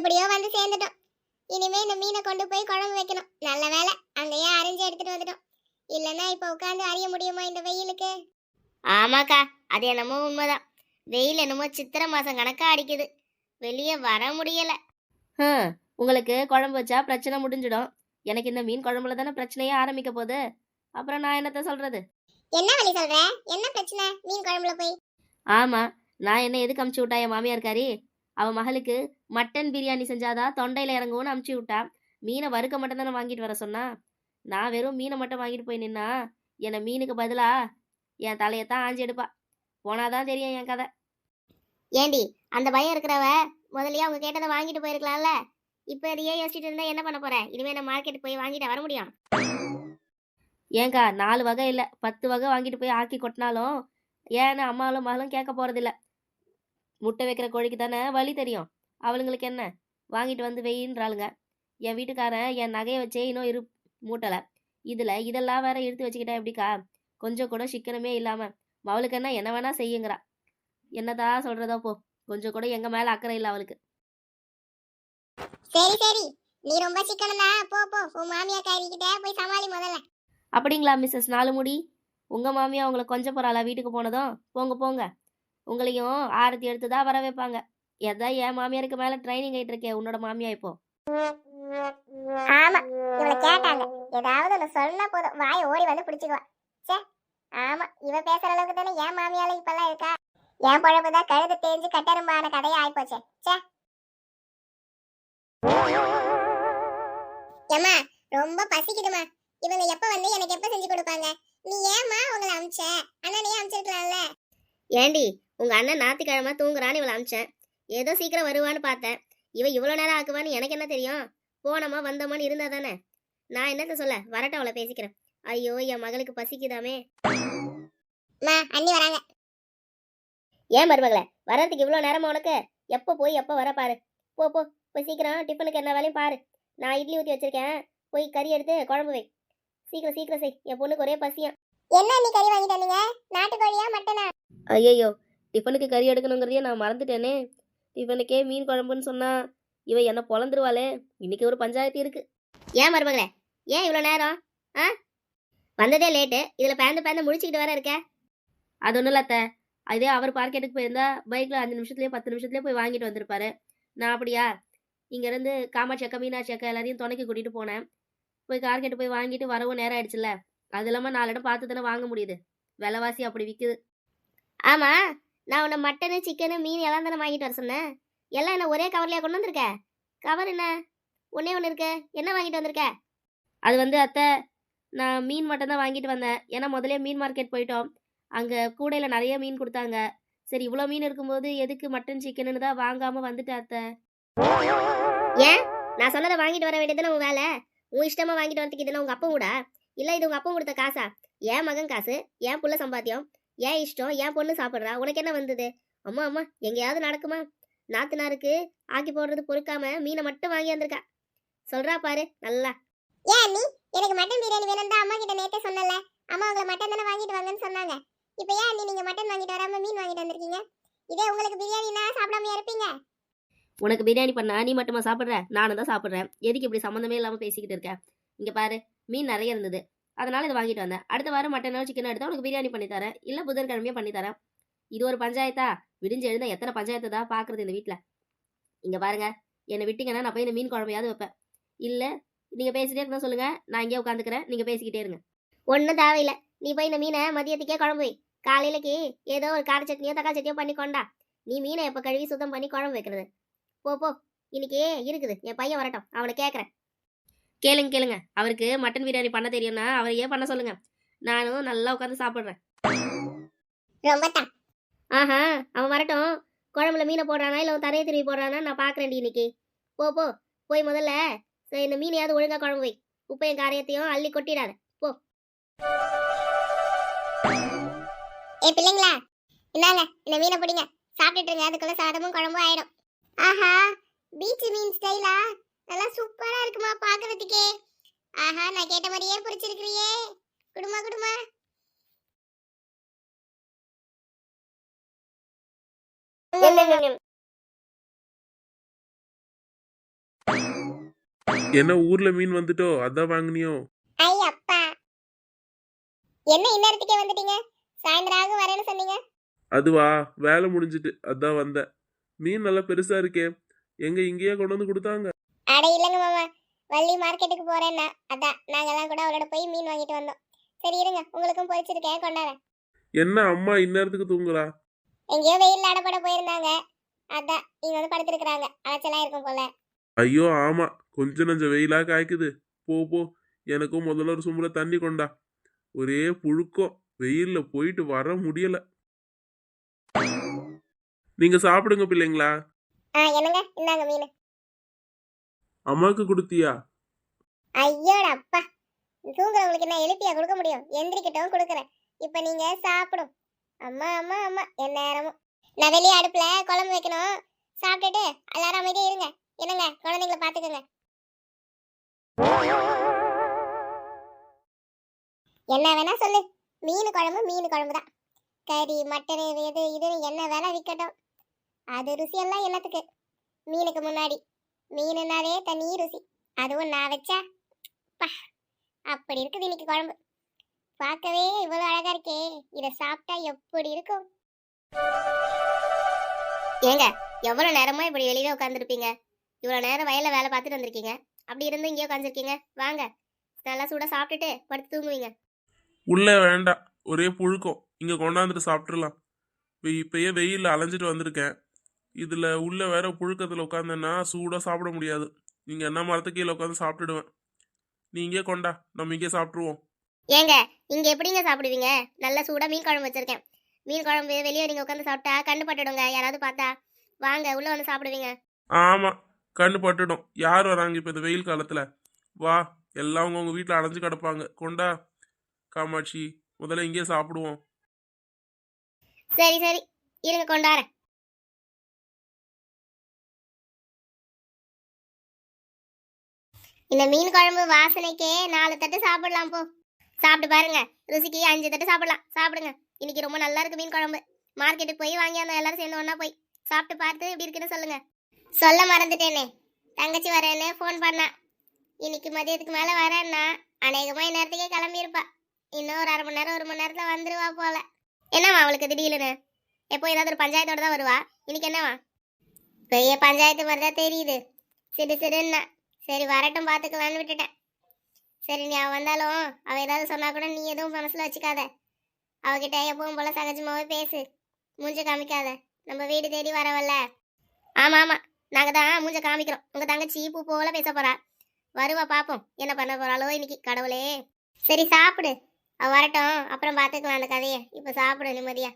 எப்படியோ வந்து சேர்ந்துட்டோம். இனிமே இந்த மீனை கொண்டு போய் குழம்பு வைக்கணும். நல்ல வேலை அங்கேயே அரிஞ்சு எடுத்துட்டு வந்துட்டோம். இல்லைன்னா இப்போ உட்காந்து அறிய முடியுமா இந்த வெயிலுக்கு? ஆமாக்கா அது என்னமோ உண்மைதான். வெயில் என்னமோ சித்திரை மாசம் கணக்கா அடிக்குது. வெளியே வர முடியல. ஹம், உங்களுக்கு குழம்பு வச்சா பிரச்சனை முடிஞ்சிடும். எனக்கு இந்த மீன் குழம்புல தானே பிரச்சனையே ஆரம்பிக்க போகுது. அப்புறம் நான் என்னத்த சொல்றது? என்ன வழி சொல்ற? என்ன பிரச்சனை மீன் குழம்புல போய்? ஆமா நான் என்ன எதுக்கு அமுச்சு விட்டா என் மாமியார் இருக்காரி அவ மகளுக்கு மட்டன் பிரியாணி செஞ்சாதான் தொண்டையில இறங்கும்னு அமுச்சு விட்டா? மீனை வறுக்க மட்டும் தானே வாங்கிட்டு வர சொன்னா? நான் வெறும் மீனை மட்டும் வாங்கிட்டு போய் நின்னா என்னை மீனுக்கு பதிலா என் தலையத்தான் ஆஞ்சி எடுப்பா. போனாதான் தெரியும் என் கதை. ஏண்டி அந்த பயம் இருக்கிறவ முதல்லயே அவங்க கேட்டதை வாங்கிட்டு போயிருக்கலாம்ல? இப்போ அதையே யோசிச்சுட்டு இருந்தா என்ன பண்ண போற? இனிமே நான் மார்க்கெட் போய் வாங்கிட்டு வர முடியும்? ஏங்கா நாலு வகை இல்லை. பத்து வகை வாங்கிட்டு போய் ஆக்கி கொட்டினாலும் ஏன்னு அம்மாவும் மகளும் கேட்க போறதில்ல. முட்டை வைக்கிற கோழிக்கு தானே வழி தெரியும். அவளுங்களுக்கு என்ன? வாங்கிட்டு வந்து வெயின்றாளுங்க. என் வீட்டுக்காரன் என் நகையை வச்சே இன்னும் இரு மூட்டலை. இதில் இதெல்லாம் வேற எடுத்து வச்சுக்கிட்டா எப்படிக்கா? கொஞ்சம் கூட சிக்கனமே இல்லாமல் அவளுக்கு என்ன? என்ன வேணா செய்யுங்கிறா. என்னதான் சொல்றதோ போ. கொஞ்சம் கூட எங்க மேல அக்கறை இல்லை அவளுக்கு. சரி சரி. நீ ரொம்ப சிக்கனம் தான் போ போ. உன் மாமியா கிட்ட போய் சமாளி முதல்ல. அப்படிங்களா மிஸ்ஸஸ் நாலுமுடி? உங்க மாமியா உங்களை கொஞ்சம் போறாளா வீட்டுக்கு போனதும்? போங்க போங்க. உங்களையும் ஆரத்தி எடுத்து தான் வர வைப்பாங்க. எதான் என் மாமியாருக்கு மேல ட்ரைனிங் ஆயிட்டு இருக்கே உன்னோட மாமியா இப்போ? ஆமா இவள கேட்டாங்க. ஏதாவது ஒண்ணு சொன்னா போதும். வாய் ஓடி வந்து பிடிச்சுக்குவா. ச்சே ஆமா இவ பேசுற அளவுக்கு தானே என் மாமியால இப்பெல்லாம் இருக்கா? என் பழப்பு தான் கழுது தேஞ்சு கட்டரும்பான கதையா ஆயிப்போச்சே. ச்சே. ஏம்மா ரொம்ப பசிக்குதுமா இவங்க எப்ப வந்து எனக்கு எப்ப செஞ்சு கொடுப்பாங்க? நீ ஏம்மா உங்களை அமிச்ச? அண்ணனையே அமிச்சிருக்கலாம்ல. ஏண்டி உங்க அண்ணன் ஞாயிற்றுக்கிழமை தூங்குறான்னு இவளை அமிச்சேன். ஏதோ சீக்கிரம் வருவான்னு பார்த்தேன். இவ இவ்வளோ நேரம் ஆக்குவான்னு எனக்கு என்ன தெரியும்? போனோமா வந்தோமான்னு இருந்தா தானே? நான் என்னத்த சொல்ல? வரட்டும் அவளை பேசிக்கிறேன். ஐயோ என் மகளுக்கு பசிக்குதாமே. அண்ணி வராங்க. ஏன் மருமகளே வர்றதுக்கு இவ்வளோ நேரமா உனக்கு? எப்போ போய் எப்போ வர பாரு. போ போ. போய் சீக்கிரம் டிஃபனுக்கு என்ன வேலையும் பாரு. நான் இட்லி ஊற்றி வச்சிருக்கேன். போய் கறி எடுத்து குழம்பு வை. சீக்கிரம் சீக்கிரம் செய். என் பொண்ணுக்கு ஒரே பசியா என்ன அண்ணி கறி வாங்கிட்டு வந்தீங்க? நாட்டுக்கோழியா மட்டனா? ஐயோ டிஃபனுக்கு கறி எடுக்கணுங்கிறதையே நான் மறந்துட்டேனே. டிஃபனுக்கே மீன் குழம்புன்னு சொன்னா இவ என்ன பொழந்துருவாளே. இன்னைக்கு ஒரு பஞ்சாயத்து இருக்கு. ஏன் மருமகளே? ஏன் இவ்வளோ நேரம்? ஆ? வந்ததே லேட்டு இதில் பேந்து பேந்து முழிச்சுக்கிட்டு வர இருக்க. அது ஒன்றும் இல்லத்த அதே அவர் மார்க்கெட்டுக்கு போயிருந்தா பைக்கில் அஞ்சு நிமிஷத்துலேயே பத்து நிமிஷத்துலேயே போய் வாங்கிட்டு வந்திருப்பாரு. நான் அப்படியா? இங்கேருந்து காமாட்சி அக்கா மீனாட்சி அக்கா எல்லாரையும் துணைக்கு கூட்டிகிட்டு போனேன். போய் மார்க்கெட்டு போய் வாங்கிட்டு வரவும் நேரம் ஆயிடுச்சுல்ல. அது இல்லாமல் நாலு இடம் பார்த்து தானே வாங்க முடியுது. விலைவாசி அப்படி விற்குது ஆமா. நான் உன்னை மட்டனு சிக்கனு மீன் எல்லாம் தானே வாங்கிட்டு வர சொன்னேன். எல்லாம் என்ன ஒரே கவர்லையா கொண்டு வந்திருக்க? கவர் என்ன? ஒன்னே ஒன்று இருக்கு. என்ன வாங்கிட்டு வந்திருக்க? அது வந்து அத்தை நான் மீன் மட்டும் தான் வாங்கிட்டு வந்தேன். ஏன்னா முதல்ல மீன் மார்க்கெட் போயிட்டோம். அங்கே கூடையில் நிறைய மீன் கொடுத்தாங்க. சரி இவ்வளோ மீன் இருக்கும்போது எதுக்கு மட்டன் சிக்கனுன்னு தான் வாங்காமல் வந்துட்டேன் அத்தை. ஏன்? நான் சொன்னதை வாங்கிட்டு வர வேண்டியதுன்னு உன் வேலை? உன் இஷ்டமா வாங்கிட்டு வரதுக்கு இதெல்லாம் உங்க அப்பா கூட? இல்லை இது உங்க அப்பா கொடுத்த காசா? என் மகன் காசு என் புள்ள சம்பாத்தியம் ஏன் இஷ்டம்? என் பொண்ணு சாப்பிடுறா? உனக்கு என்ன வந்தது? அம்மா அம்மா எங்கேயாவது நடக்குமா? நாத்துனாருக்கு ஆக்கி போடுறது பொறுக்காம மீனை மட்டும் வாங்கி வந்திருக்கா. சொல்றா பாரு நல்லா. ஏன் அண்ணி? எனக்கு மட்டன் பிரியாணி வேணும் தான் அம்மா கிட்ட நேத்தே சொன்னல அம்மா உங்களை மட்டன் தானே வாங்கிட்டு வாங்கன்னு சொன்னாங்க. இப்போ ஏன் அண்ணி நீங்க மட்டன் வாங்கிட்டு வராம மீன் வாங்கிட்டு வந்திருக்கீங்க? இதே உங்களுக்கு பிரியாணினா சாப்பிடாம இருப்பீங்க? உனக்கு பிரியாணி பண்ணா நீ மட்டுமா சாப்பிட்ற? நானும் தான் சாப்பிட்றேன். எதுக்கு இப்படி சம்மந்தமே இல்லாமல் பேசிக்கிட்டு இருக்க? இங்கே பாரு மீன் நிறைய இருந்தது. அதனால இதை வாங்கிட்டு வந்தேன். அடுத்த வாரம் மட்டனோ சிக்கனோ எடுத்தா உனக்கு பிரியாணி பண்ணி தரேன். இல்லை புதன்கிழமையே பண்ணி தரேன். இது ஒரு பஞ்சாயத்தா? விடிஞ்சு எழுந்தா எத்தனை பஞ்சாயத்தை தான் பார்க்குறது இந்த வீட்டில் இங்கே பாருங்க. என்னை விட்டீங்கன்னா நான் போய் இந்த மீன் குழம்பையாவது வைப்பேன். இல்லை நீங்கள் பேசிட்டே இருந்தா சொல்லுங்க. நான் இங்கே உட்காந்துக்கிறேன். நீங்கள் பேசிக்கிட்டே இருங்க. ஒன்றும் தேவையில்லை. நீ போய் இந்த மீனை மதியத்துக்கே குழம்பு வை. காலையிலக்கு ஏதோ ஒரு கார சட்னியோ தக்காளி சட்னியோ பண்ணி கொண்டா. நீ மீனை எப்போ கழுவி சுத்தம் பண்ணி குழம்பு வைக்கிறது? போ போ. இன்னைக்கு இருக்குது. என் பையன் வரட்டும். அவனை கேட்குறேன் கேளுங்க கேளுங்க. அவருக்கு மட்டன் பிரியாணி பண்ண தெரியும்னா அவரையே பண்ண சொல்லுங்க? நானும் நல்லா உட்காந்து சாப்பிட்றேன். ரொம்ப ஆஹா அவன் வரட்டும். குழம்புல மீனை போடுறானா இல்லை தரையை திரும்பி போடுறானா? நான் பார்க்குறேன்டி இன்னைக்கு. போ போ. போய் முதல்ல இந்த மீனையாவது ஒழுங்கா குழம்பு வை. உப்பையும் காரியத்தையும் அள்ளி கொட்டிடாத. ஏ பிள்ளைங்களா இந்தாங்க இந்த மீனை பிடிங்க. சாப்பிட்டுட்டு இருங்க அதுக்குள்ள சாதமும் குழம்பும் ஆயிடும். ஆஹா பீச் மீன் ஸ்டைலா நல்லா சூப்பரா இருக்குமா பாக்குறதுக்கே. ஆஹா நான் கேட்ட மாதிரியே பிடிச்சிருக்கிறியே. குடுமா குடுமா. என்ன ஊர்ல மீன் வந்துட்டோ அதான் வாங்குனியோ? ஐ அப்பா. என்ன இந்நேரத்துக்கே வந்துட்டீங்க? சாயந்தரம் ஆகும் வரேன்னு சொன்னீங்க. அதுவா வேலை முடிஞ்சிட்டு அதான் வந்தேன். மீன் நல்லா பெருசா இருக்கே. எங்க இங்கேயே கொண்டு வந்து கொடுத்தாங்க. அட இல்லைங்க மாமா. வள்ளி மார்க்கெட்டுக்கு போறேன்னா. அதான் நாங்கெல்லாம் கூட அவளோட போய் மீன் வாங்கிட்டு வந்தோம். சரி இருங்க உங்களுக்கும் பொரிச்சிருக்கேன் கொண்டாட என்ன அம்மா இந்நேரத்துக்கு தூங்குறா? எங்கேயோ வெயில் அடப்பட போயிருந்தாங்க. அதான் இங்க வந்து படுத்திருக்கிறாங்க. அலைச்சலா இருக்கும் போல. ஐயோ ஆமா. கொஞ்சம் நஞ்சம் வெயிலா காய்க்குது. போ போ. எனக்கும் முதல்ல ஒரு சும்புல தண்ணி கொண்டா. ஒரே புழுக்கம். வெயில்ல போயிட்டு வர முடியல. நீங்க சாப்பிடுங்க பிள்ளைங்களா. ஆ என்னங்க? இந்தாங்க மீன். அம்மாவுக்கு கொடுத்தியா? ஐயோட அப்பா தூங்குறவங்களுக்கு என்ன எழுப்பியா கொடுக்க முடியும்? எந்திரிக்கிட்டவும் கொடுக்குறேன். இப்ப நீங்க சாப்பிடும். அம்மா அம்மா அம்மா என் நேரமும். நான் வெளியே அடுப்புல குழம்பு வைக்கணும். சாப்பிட்டுட்டு எல்லாரும் அமைதியே இருங்க. என்னங்க குழந்தைங்கள பாத்துக்கோங்க என்ன வேணா சொல்லு. மீன் குழம்பு மீன் குழம்பு தான். கறி மட்டனு இது இது என்ன வேணா விற்கட்டும். அது ருசியெல்லாம் என்னத்துக்கு மீனுக்கு முன்னாடி. மீனுனாவே தனி ருசி அதுவும் நான் வச்சா பா அப்படி இருக்குது இன்னைக்கு குழம்பு. பார்க்கவே இவ்வளவு அழகா இருக்கே. இதை சாப்பிட்டா எப்படி இருக்கும்? ஏங்க எவ்வளவு நேரமா இப்படி வெளியில உட்காந்துருப்பீங்க இவ்வளோ நேரம் வயல்ல வேலை பார்த்துட்டு வந்திருக்கீங்க. அப்படி இருந்து இங்கே உட்காந்துருக்கீங்க வாங்க நல்லா சூட சாப்பிட்டுட்டு படுத்து தூங்குவீங்க. உள்ள வேண்டாம். ஒரே புழுக்கம். இங்க கொண்டாந்துட்டு சாப்பிட்றலாம் இப்பயே வெயிலில் அலைஞ்சிட்டு வந்திருக்கேன். இதுல உள்ள வேற புழுக்கத்துல உட்காந்தேன்னா சூடா சாப்பிட முடியாது. நீங்க என்ன மரத்து கீழே உட்காந்து சாப்பிட்டுடுவேன். நீ இங்கே கொண்டா நம்ம இங்கே சாப்பிட்டுருவோம். ஏங்க இங்க எப்படிங்க சாப்பிடுவீங்க? நல்ல சூடா மீன் குழம்பு வச்சிருக்கேன். மீன் குழம்பு வெளியே நீங்க உட்காந்து சாப்பிட்டா கண்ணு பட்டுடுங்க யாராவது பார்த்தா. வாங்க உள்ள வந்து சாப்பிடுவீங்க. ஆமா கண்ணு பட்டுடும். யார் வராங்க இப்ப இந்த வெயில் காலத்துல? வா எல்லாம் அவங்க உங்க வீட்டுல அலைஞ்சு கிடப்பாங்க. கொண்டா காமாட்சி முதல்ல இங்கே சாப்பிடுவோம். சரி சரி. இருங்க கொண்டாரேன் இந்த மீன் குழம்பு வாசனைக்கே நாலு தட்டு சாப்பிடலாம் போ. சாப்பிட்டு பாருங்க. ருசிக்கு அஞ்சு தட்டு சாப்பிடலாம். சாப்பிடுங்க. இன்னைக்கு ரொம்ப நல்லா இருக்கு மீன் குழம்பு. மார்க்கெட்டுக்கு போய் வாங்கி அந்த எல்லாரும் சேர்ந்து ஒன்றா போய் சாப்பிட்டு பார்த்து எப்படி இருக்குன்னு சொல்லுங்க. சொல்ல மறந்துட்டேனே. தங்கச்சி வரேன்னு ஃபோன் பண்ணா. இன்னைக்கு மதியத்துக்கு மேலே வரேன்னா அநேகமாக இந்நேரத்துக்கே கிளம்பியிருப்பா. இன்னும் ஒரு அரை மணி நேரம் ஒரு மணி நேரத்தில் வந்துருவா போல. என்னவா அவளுக்கு திடீர்னு? எப்போ ஏதாவது ஒரு பஞ்சாயத்தோட தான் வருவா? இன்னைக்கு என்னவா பெரிய பஞ்சாயத்து மாதிரி தான் தெரியுது. சிடு சிடுன்னா சரி வரட்டும் பார்த்துக்கலான்னு விட்டுட்டேன். சரி நீ அவள் வந்தாலும் அவ ஏதாவது சொன்னா கூட நீ எதுவும் மனசுல வச்சுக்காத. அவகிட்ட எப்பவும் போல சகஜமாகவே பேசு. மூஞ்ச காமிக்காத. நம்ம வீடு தேடி வரவல்ல. ஆமா ஆமா. நாங்க தான் மூஞ்ச காமிக்கிறோம். உங்க தங்கச்சி பூ போல பேச போறா. வருவா பார்ப்போம் என்ன பண்ண போறாளோ இன்னைக்கு கடவுளே. சரி சாப்பிடு. அவ வரட்டும். அப்புறம் பார்த்துக்கலாம் அந்த கதையை. இப்போ சாப்பிடு நிம்மதியா.